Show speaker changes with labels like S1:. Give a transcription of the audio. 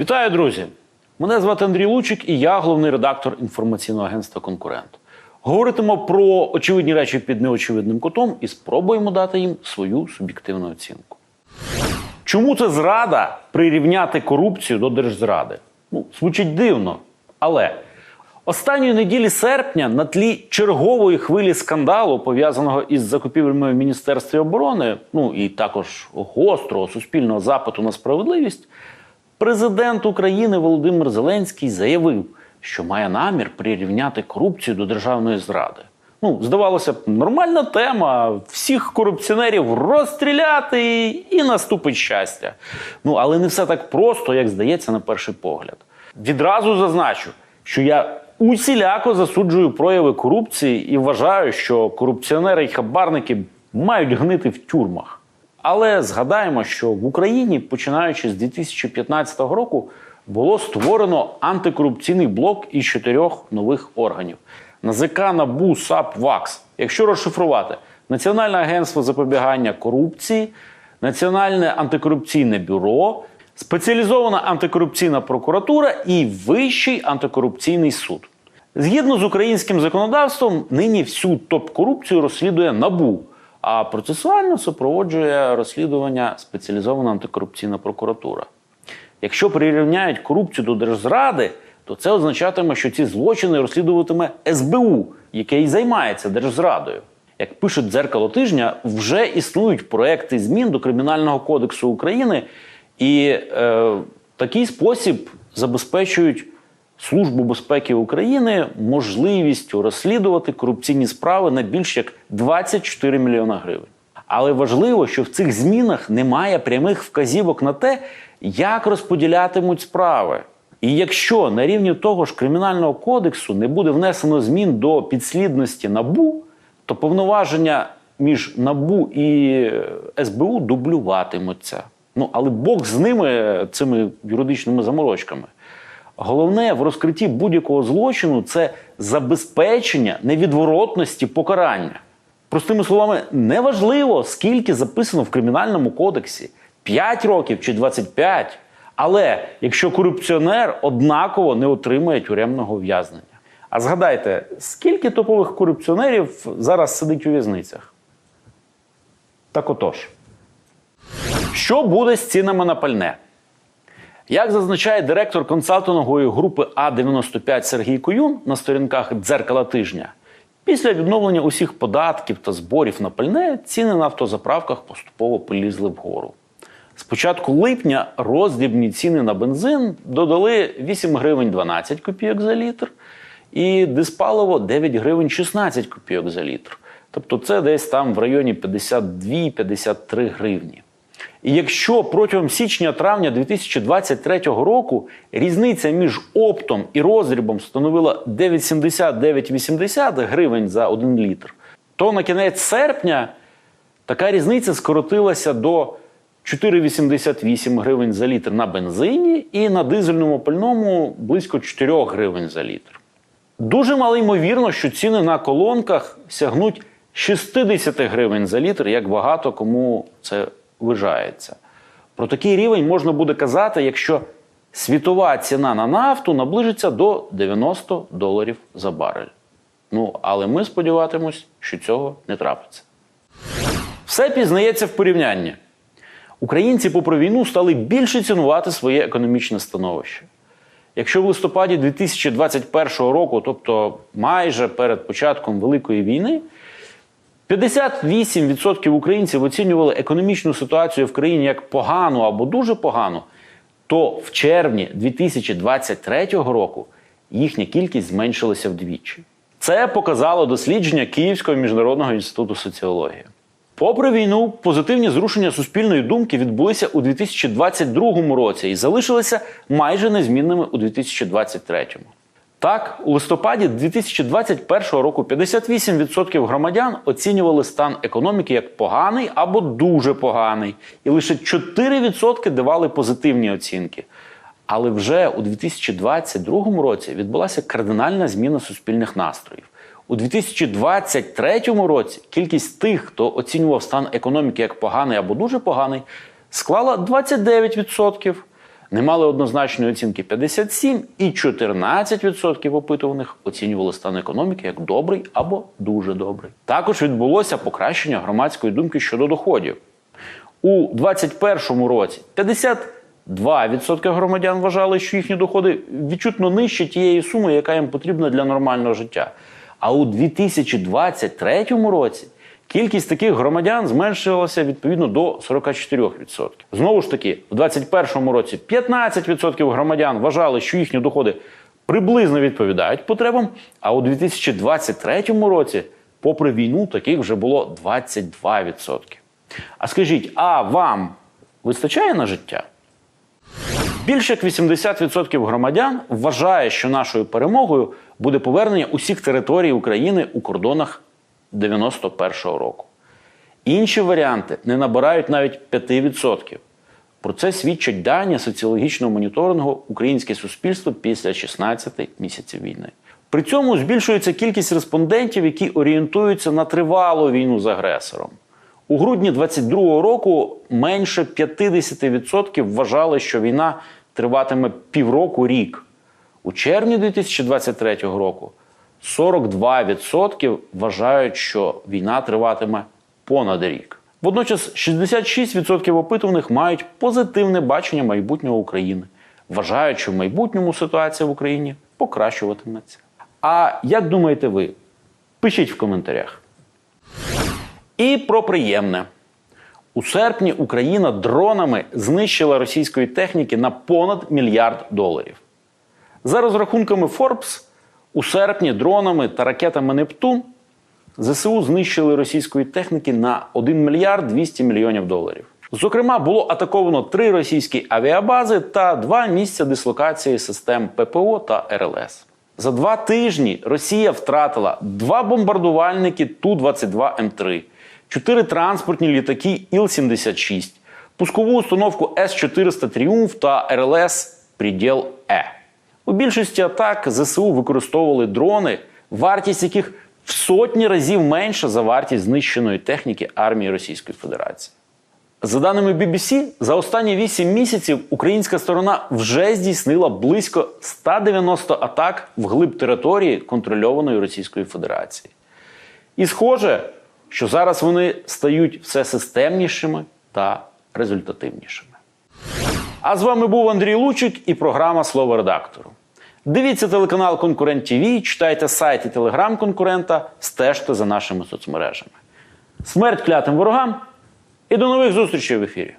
S1: Вітаю, друзі! Мене звати Андрій Лучик і я головний редактор інформаційного агентства Конкурент. Говоритимо про очевидні речі під неочевидним кутом і спробуємо дати їм свою суб'єктивну оцінку. Чому це зрада прирівняти корупцію до держзради? Ну, звучить дивно, але останньої неділі серпня на тлі чергової хвилі скандалу, пов'язаного із закупівлями в Міністерстві оборони, ну і також гострого суспільного запиту на справедливість, президент України Володимир Зеленський заявив, що має намір прирівняти корупцію до державної зради. Ну, здавалося б, нормальна тема. Всіх корупціонерів розстріляти і наступить щастя. Ну, але не все так просто, як здається на перший погляд. Відразу зазначу, що я усіляко засуджую прояви корупції і вважаю, що корупціонери і хабарники мають гнити в тюрмах. Але згадаємо, що в Україні, починаючи з 2015 року, було створено антикорупційний блок із чотирьох нових органів: НАЗК, НАБУ, САП, ВАКС. Якщо розшифрувати, Національне агентство запобігання корупції, Національне антикорупційне бюро, спеціалізована антикорупційна прокуратура і Вищий антикорупційний суд. Згідно з українським законодавством, нині всю топ-корупцію розслідує НАБУ, а процесуально супроводжує розслідування спеціалізована антикорупційна прокуратура. Якщо прирівняють корупцію до держзради, то це означатиме, що ці злочини розслідуватиме СБУ, яке і займається держзрадою. Як пише дзеркало тижня, вже існують проекти змін до Кримінального кодексу України, і е, такий спосіб забезпечують Службу безпеки України можливістю розслідувати корупційні справи на більш як 24 мільйона гривень. Але важливо, що в цих змінах немає прямих вказівок на те, як розподілятимуть справи. І якщо на рівні того ж кримінального кодексу не буде внесено змін до підслідності НАБУ, то повноваження між НАБУ і е, СБУ дублюватимуться. Ну але Бог з ними цими юридичними заморочками. Головне в розкритті будь-якого злочину це забезпечення невідворотності покарання. Простими словами, неважливо, скільки записано в кримінальному кодексі 5 років чи 25. Але якщо корупціонер однаково не отримує тюремного ув'язнення. А згадайте, скільки топових корупціонерів зараз сидить у в'язницях? Так отож. Що буде з цінами на пальне? Як зазначає директор консалтингової групи А95 Сергій Куюн на сторінках дзеркала тижня, після відновлення усіх податків та зборів на пальне ціни на автозаправках поступово полізли вгору. З початку липня роздрібні ціни на бензин додали 8 гривень 12 копійок за літр, і диспаливо 9 гривень 16 копійок за літр. Тобто це десь там в районі 52-53 гривні. І якщо протягом січня-травня 2023 року різниця між оптом і роздрібом становила 9,70-9,80 гривень за 1 літр, то на кінець серпня така різниця скоротилася до 4,88 гривень за літр на бензині і на дизельному пальному близько 4 гривень за літр. Дуже мало ймовірно, що ціни на колонках сягнуть 60 гривень за літр, як багато кому це вважається. Про такий рівень можна буде казати, якщо світова ціна на нафту наближиться до 90 доларів за барель. Ну, але ми сподіватимось, що цього не трапиться. Все пізнається в порівнянні. Українці, попри війну, стали більше цінувати своє економічне становище. Якщо в листопаді 2021 року, тобто майже перед початком Великої війни, 58% українців оцінювали економічну ситуацію в країні як погану або дуже погану, то в червні 2023 року їхня кількість зменшилася вдвічі. Це показало дослідження Київського міжнародного інституту соціології. Попри війну, позитивні зрушення суспільної думки відбулися у 2022 році і залишилися майже незмінними у 2023. Так, у листопаді 2021 року 58% громадян оцінювали стан економіки як поганий або дуже поганий, і лише 4% давали позитивні оцінки. Але вже у 2022 році відбулася кардинальна зміна суспільних настроїв. У 2023 році кількість тих, хто оцінював стан економіки як поганий або дуже поганий, склала 29%. Не мали однозначної оцінки 57, і 14% опитуваних оцінювали стан економіки як добрий або дуже добрий. Також відбулося покращення громадської думки щодо доходів. У 2021 році 52% громадян вважали, що їхні доходи відчутно нижче тієї суми, яка їм потрібна для нормального життя. А у 2023 році кількість таких громадян зменшилася відповідно до 44%. Знову ж таки, у 2021 році 15% громадян вважали, що їхні доходи приблизно відповідають потребам, а у 2023 році, попри війну, таких вже було 22%. А скажіть, а вам вистачає на життя? Більше як 80% громадян вважає, що нашою перемогою буде повернення усіх територій України у кордонах 91-го року. Інші варіанти не набирають навіть 5%. Про це свідчать дані соціологічного моніторингу Українське суспільство після 16 місяців війни. При цьому збільшується кількість респондентів, які орієнтуються на тривалу війну з агресором. У грудні 22-го року менше 50% вважали, що війна триватиме півроку рік. У червні 2023 року 42% вважають, що війна триватиме понад рік. Водночас 66% опитуваних мають позитивне бачення майбутнього України, вважають, що в майбутньому ситуація в Україні покращуватиметься. А як думаєте ви? Пишіть в коментарях. І про приємне. У серпні Україна дронами знищила російської техніки на понад мільярд доларів. За розрахунками Forbes, у серпні дронами та ракетами Нептун ЗСУ знищили російської техніки на 1 мільярд 200 мільйонів доларів. Зокрема, було атаковано три російські авіабази та два місця дислокації систем ППО та РЛС. За два тижні Росія втратила два бомбардувальники Ту-22М3, чотири транспортні літаки Іл-76, пускову установку С-400 Тріумф та РЛС Приділ Е. Більшості атак ЗСУ використовували дрони, вартість яких в сотні разів менша за вартість знищеної техніки армії Російської Федерації. За даними BBC, за останні 8 місяців українська сторона вже здійснила близько 190 атак вглиб території, контрольованої Російською Федерацією. І схоже, що зараз вони стають все системнішими та результативнішими. А з вами був Андрій Лучик і програма Слово редактору. Дивіться телеканал Конкурент ТВ, читайте сайт і телеграм конкурента, стежте за нашими соцмережами. Смерть клятим ворогам і до нових зустрічей в ефірі!